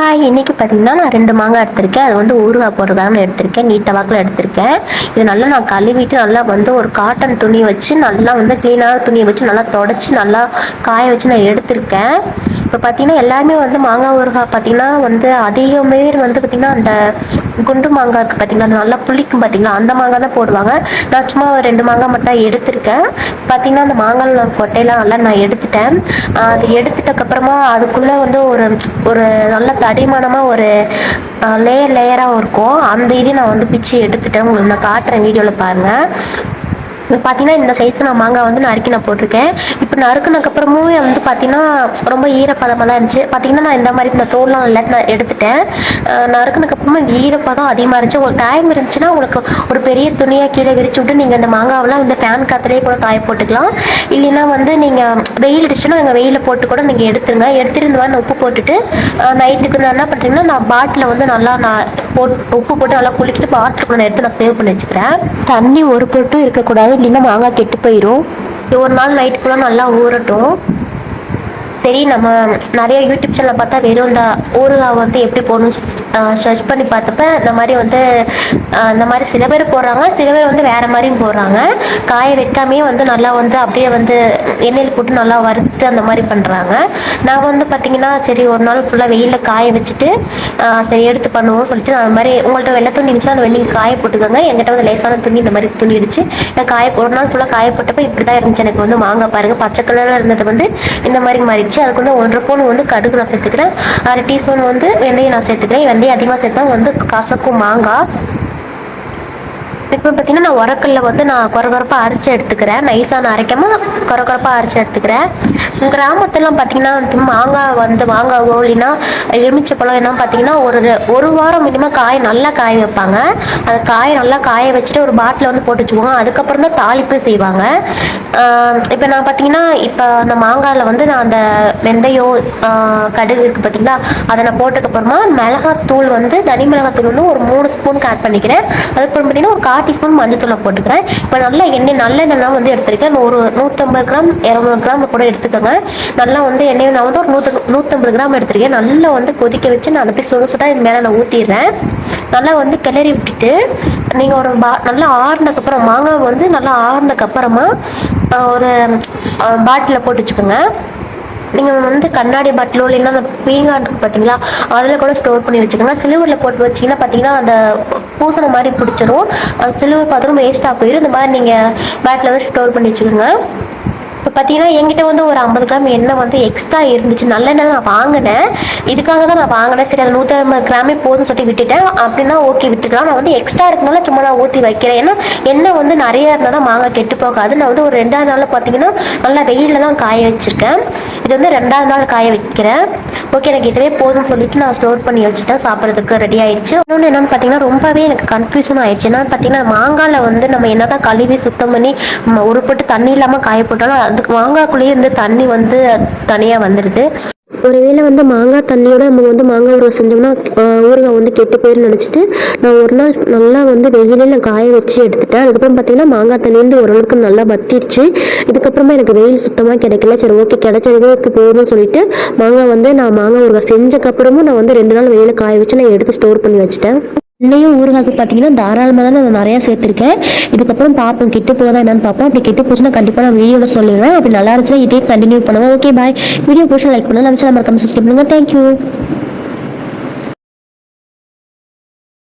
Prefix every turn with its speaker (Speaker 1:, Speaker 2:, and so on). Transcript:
Speaker 1: Hi இன்றைக்கி பார்த்தீங்கன்னா நான் ரெண்டு மாங்காய் எடுத்திருக்கேன். அது வந்து ஊறுகாய் போடுறதுக்காக எடுத்திருக்கேன். நீட்டை வாக்கில் எடுத்திருக்கேன். இது நல்லா நான் கழுவிட்டு நல்லா வந்து ஒரு காட்டன் துணி வச்சு நல்லா வந்து க்ளீனான துணியை வச்சு நல்லா தொடச்சி நல்லா காய வச்சு நான் எடுத்திருக்கேன். இப்போ பார்த்தீங்கன்னா எல்லாருமே வந்து மாங்காய் ஊறுகாய் பார்த்தீங்கன்னா வந்து அதிகமே பேர் வந்து பார்த்தீங்கன்னா அந்த குண்டு மாங்காய் இருக்குது பார்த்தீங்களா அது நல்லா புளிக்கும் பார்த்தீங்களா அந்த மாங்காய் தான் போடுவாங்க. நான் சும்மா ஒரு ரெண்டு மாங்காய் மட்டும் தான் எடுத்திருக்கேன். பார்த்தீங்கன்னா அந்த மாங்காய் கொட்டையெல்லாம் நல்லா நான் எடுத்துட்டேன். அது எடுத்துட்டக்கப்புறமா அதுக்குள்ளே வந்து ஒரு ஒரு நல்ல தடிமானமாக ஒரு லேயர் லேயராக இருக்கும். அந்த இது நான் வந்து பிச்சு எடுத்துட்டேன். உங்களுக்கு நான் காட்டுறேன் வீடியோவில் பாருங்கள் இப்போ பார்த்தீங்கன்னா இந்த சைஸில் நான் மாங்காய் வந்து நறுக்கி நான் போட்டிருக்கேன். இப்போ நறுக்குனதுக்கப்புறமும் வந்து பார்த்தீங்கன்னா ரொம்ப ஈரப்பதமாக தான் இருந்துச்சு. பார்த்தீங்கன்னா நான் இந்த மாதிரி இந்த தோல்லாம் எல்லாத்தையும் நான் எடுத்துட்டேன். அஹ் நறுக்குனதுக்கப்புறமா இந்த ஈரப்பதம் அதிகமாக இருந்துச்சு. உங்களுக்கு டைம் இருந்துச்சுன்னா உங்களுக்கு ஒரு பெரிய துணியாக கீழே விரிச்சு விட்டு நீங்கள் இந்த மாங்காவெல்லாம் இந்த ஃபேன் காற்றுலேயே கூட காய போட்டுக்கலாம். இல்லைன்னா வந்து நீங்கள் வெயில் அடிச்சுன்னா நீங்கள் வெயிலில் போட்டு கூட நீங்கள் எடுத்துருங்க. எடுத்துட்டு இந்த மாதிரி உப்பு போட்டுட்டு நைட்டுக்கு நான் என்ன பண்ணுறீங்கன்னா நான் பாட்டில் வந்து நல்லா நான் போட் உப்பு போட்டு நல்லா குளிக்கிட்டு பாட்டிலுக்குள்ள நான் எடுத்து நான் சேவ் பண்ணி வச்சுக்கிறேன். தண்ணி ஒரு பொட்டும் இருக்கக்கூடாது. இல்லைன்னா மாங்காய் கெட்டு போயிடும் இது ஒரு நாள் நைட்டுக்குள்ளே நல்லா ஊறட்டும். சரி நம்ம நிறைய யூடியூப் சேனல் பார்த்தா வெறும் இந்த ஊருகா வந்து எப்படி போடணும்னு சர்ச் பண்ணி பார்த்தப்ப இந்த மாதிரி வந்து இந்த மாதிரி சில பேர் போடுறாங்க. சில பேர் வந்து வேறு மாதிரியும் போடுறாங்க. காய வைக்காமே வந்து நல்லா வந்து அப்படியே வந்து எண்ணெயில் போட்டு நல்லா வறுத்து அந்த மாதிரி பண்ணுறாங்க நான் வந்து பார்த்தீங்கன்னா சரி ஒரு நாள் ஃபுல்லாக வெயிலில் காய வச்சுட்டு சரி எடுத்து பண்ணுவோம் சொல்லிட்டு நான் அந்த மாதிரி உங்கள்கிட்ட வெள்ளை துணி இருந்துச்சுன்னா அந்த வெள்ளி காய போட்டுக்கோங்க. என்கிட்ட வந்து லேசான துணி இந்த மாதிரி துணி இருந்துச்சு. நான் காய ஒரு நாள் ஃபுல்லாக காய போட்டப்போ இப்படி தான் இருந்துச்சு. எனக்கு வந்து மாங்காய் பாருங்கள் பச்சை கலரில் இருந்தது வந்து இந்த மாதிரி மாறிடுச்சு. அதுக்கு வந்து ஒன்றரை ஸ்பூன் வந்து கடுகு நான் சேர்த்துக்கிறேன். அரை டீஸ்பூன் வந்து வெந்தயம் நான் சேர்த்துக்கிறேன். வெந்தயம் அதிகமாக சேர்த்தா வந்து கசக்கும் மாங்காய். இப்போ பார்த்தீங்கன்னா நான் உரக்கல்ல வந்து நான் கொரகொரப்பாக அரைச்சி எடுத்துக்கிறேன். நைஸாக நான் அரைக்காம கொரகொரப்பாக அரைச்சி எடுத்துக்கிறேன். கிராமத்துலாம் பார்த்தீங்கன்னா வந்து மாங்காய் வந்து மாங்காவோ இல்லைன்னா எலுமிச்சப்பழம் என்ன பார்த்தீங்கன்னா ஒரு ஒரு வாரம் மினிமம் காய் நல்லா காய வைப்பாங்க. அந்த காய் நல்லா காய வச்சுட்டு ஒரு பாட்டில் வந்து போட்டு வச்சுக்குவோம் அதுக்கப்புறம் தான் தாளிப்பு செய்வாங்க. இப்போ நான் பார்த்தீங்கன்னா இப்போ அந்த மாங்காயில் வந்து நான் அந்த வெந்தயம் கடுகு இருக்குது பார்த்தீங்களா அதை நான் போட்டதுக்கப்புறமா மிளகாத்தூள் வந்து தனி மிளகாத்தூள் வந்து ஒரு மூணு ஸ்பூனுக்கு ஆட் பண்ணிக்கிறேன். அதுக்கப்புறம் பார்த்தீங்கன்னா ஒரு கால் டீஸ்பூன் மஞ்சத்தூளை போட்டுக்கிறேன். இப்போ நல்லா எண்ணெய் நல்லெண்ணெய்லாம் வந்து எடுத்திருக்கேன். ஒரு நூற்றம்பது கிராம் இரநூறு கிராம் கூட எடுத்துக்கோங்க. நல்லா வந்து எண்ணெய் நான் வந்து ஒரு நூற்று நூற்றம்பது கிராம் எடுத்திருக்கேன். நல்லா வந்து கொதிக்க வச்சு நான் அப்படியே சுட சுட இது மேலே நான் ஊற்றிடுறேன் நல்லா வந்து கிளறி விட்டுட்டு நீங்கள் ஒரு பா நல்லா ஆறுனதுக்கப்புறம் மாங்காய் வந்து நல்லா ஆறுனதுக்கப்புறமா ஒரு பாட்டிலில் போட்டு வச்சுக்கோங்க. நீங்கள் வந்து கண்ணாடி பாட்டிலோ இல்லைன்னா அந்த பீங்கான் பார்த்தீங்களா அதில் கூட ஸ்டோர் பண்ணி வச்சுக்கோங்க. சில்வரில் போட்டு வச்சிங்கன்னா பார்த்தீங்கன்னா அந்த பூசணை மாதிரி பிடிச்சிரும். அந்த சில்வர் பாத்திரம் வேஸ்ட்டாக போயிடும் இந்த மாதிரி நீங்கள் பேட்டில் வந்து ஸ்டோர் பண்ணி வச்சுக்கோங்க. இப்போ பார்த்தீங்கன்னா என்கிட்ட வந்து ஒரு ஐம்பது கிராம் எண்ணெய் வந்து எக்ஸ்ட்ரா இருந்துச்சு. நல்லெண்ணெய் தான் நான் வாங்கினேன். இதுக்காக தான் நான் வாங்கினேன். சரி அது நூற்றி ஐம்பது கிராமே போதும்னு சொல்லிட்டு விட்டுட்டேன். அப்படின்னா ஓகே விட்டுக்கலாம். நான் வந்து எக்ஸ்ட்ரா இருக்கனால சும்மா நான் ஊற்றி வைக்கிறேன். ஏன்னா எண்ணெய் வந்து நிறைய இருந்தால் தான் மாங்காய் கெட்டு போகாது. நான் வந்து ஒரு ரெண்டாவது நாளில் பார்த்தீங்கன்னா நல்லா வெயிலில் தான் காய வச்சுருக்கேன். இது வந்து ரெண்டாவது நாள் காய வைக்கிறேன். ஓகே எனக்கு இதுவே போதும்னு சொல்லிட்டு நான் ஸ்டோர் பண்ணி வச்சுட்டேன். சாப்பிட்றதுக்கு ரெடி ஆயிடுச்சு. இன்னொன்று என்னன்னு பார்த்தீங்கன்னா ரொம்பவே எனக்கு கன்ஃபியூஷன் ஆயிடுச்சு. என்னன்னு பார்த்தீங்கன்னா மாங்காயில் வந்து நம்ம என்ன தான் கழுவி சுத்தம் பண்ணி உருப்பட்டு தண்ணி இல்லாமல் காய போட்டாலும் அதுக்கு மாங்காய்க்குள்ளேயே இருந்து தண்ணி வந்து தனியாக வந்துடுது ஒருவேளை வந்து மாங்காய் தண்ணியோட நம்ம வந்து மாங்காய் ஊறுகாய் செஞ்சோம்னா ஊறுகாய் வந்து கெட்டு போயிடும் நினச்சிட்டு நான் ஒரு நாள் நல்லா வந்து வெயிலே நான் காய வச்சு எடுத்துட்டேன். அதுக்கப்புறம் பார்த்தீங்கன்னா மாங்காய் தண்ணி வந்து ஓரளவுக்கு நல்லா வத்திடுச்சு இதுக்கப்புறமா எனக்கு வெயில் சுத்தமாக கிடைக்கல. சரி ஓகே கிடைச்சதுக்கு போதும்னு சொல்லிட்டு மாங்காய் வந்து நான் மாங்காய் ஊறுகாய் செஞ்சக்கப்புறமும் நான் வந்து ரெண்டு நாள் வெயில காய வச்சு நான் எடுத்து ஸ்டோர் பண்ணி வச்சுட்டேன். இன்னையும் ஊறுகாய்க்கு பார்த்தீங்கன்னா தாராளமாக தான் நான் நிறையா சேர்த்துருக்கேன். இதுக்கப்புறம் பார்ப்போம் கெட்டு போதா என்னன்னு பார்ப்போம். அப்படி கெட்டு போச்சுன்னா கண்டிப்பாக நான் வீடியோவில் சொல்லிடுவேன் அப்படி நல்லா இருந்துச்சுன்னா இதே கண்டினியூ பண்ணுவோம். ஓகே பாய் வீடியோ பிடிச்சா லைக் பண்ணுங்கள் நம்ம சேனல் மறக்காம சப்ஸ்கிரைப் பண்ணுங்கள் தேங்க்யூ